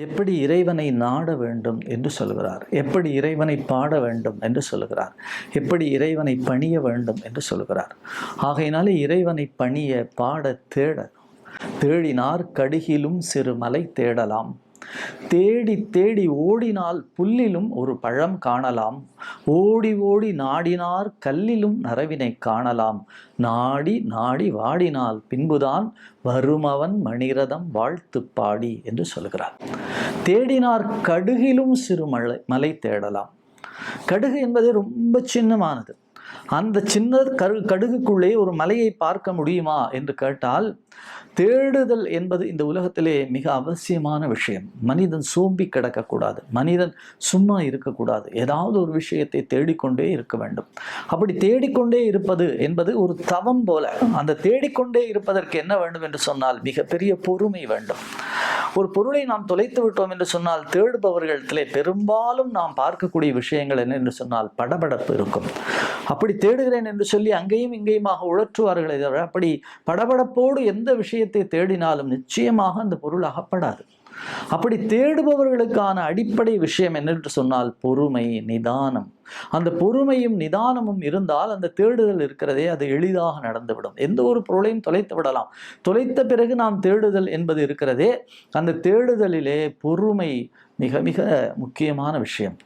எப்படி இறைவனை நாட வேண்டும் என்று சொல்கிறார்? எப்படி இறைவனை பாட வேண்டும் என்று சொல்கிறார்? எப்படி இறைவனை பணிய வேண்டும் என்று சொல்கிறார்? ஆகையினாலே இறைவனை பணிய பாட தேட தேடினார் கடுகிலும் சிறு மலை தேடலாம். தேடி தேடி ஓடினால் புல்லிலும் ஒரு பழம் காணலாம். ஓடி ஓடி நாடினார் கல்லிலும் நரவினை காணலாம். நாடி நாடி வாடினால் பின்புதான் வருமவன் மணிரதம் வாழ்த்து பாடி என்று சொல்கிறார். தேடினார் கடுகிலும் சிறு மலை மலை தேடலாம். கடுகு என்பது ரொம்ப சின்னமானது. அந்த சின்ன கரு கடுகுக்குள்ளே ஒரு மலையை பார்க்க முடியுமா என்று கேட்டால் தேடுதல் என்பது இந்த உலகத்திலே மிக அவசியமான விஷயம். மனிதன் சோம்பி கிடக்கக்கூடாது. மனிதன் சும்மா இருக்கக்கூடாது. ஏதாவது ஒரு விஷயத்தை தேடிக்கொண்டே இருக்க வேண்டும். அப்படி தேடிக்கொண்டே இருப்பது என்பது ஒரு தவம் போல. அந்த தேடிக்கொண்டே இருப்பதற்கு என்ன வேண்டும் என்று சொன்னால் மிகப்பெரிய பொறுமை வேண்டும். ஒரு பொருளை நாம் தொலைத்து விட்டோம் என்று சொன்னால் தேடுபவர்களிடத்திலே பெரும்பாலும் நாம் பார்க்கக்கூடிய விஷயங்கள் என்ன என்று சொன்னால் படபடப்பு இருக்கும். அப்படி தேடுகிறேன் என்று சொல்லி அங்கேயும் இங்கேயுமாக உழற்றுவார்களே தவிர அப்படி படபடப்போடு எந்த விஷயத்தை தேடினாலும் நிச்சயமாக அந்த பொருள் அகப்படாது. அப்படி தேடுபவர்களுக்கான அடிப்படை விஷயம் என்னென்று சொன்னால் பொறுமை நிதானம். அந்த பொறுமையும் நிதானமும் இருந்தால் அந்த தேடுதல் இருக்கிறதே அது எளிதாக நடந்துவிடும். எந்த ஒரு பொருளையும் தொலைத்து விடலாம். தொலைத்த பிறகு நாம் தேடுதல் என்பது இருக்கிறதே அந்த தேடுதலிலே பொறுமை மிக மிக முக்கியமான விஷயம்.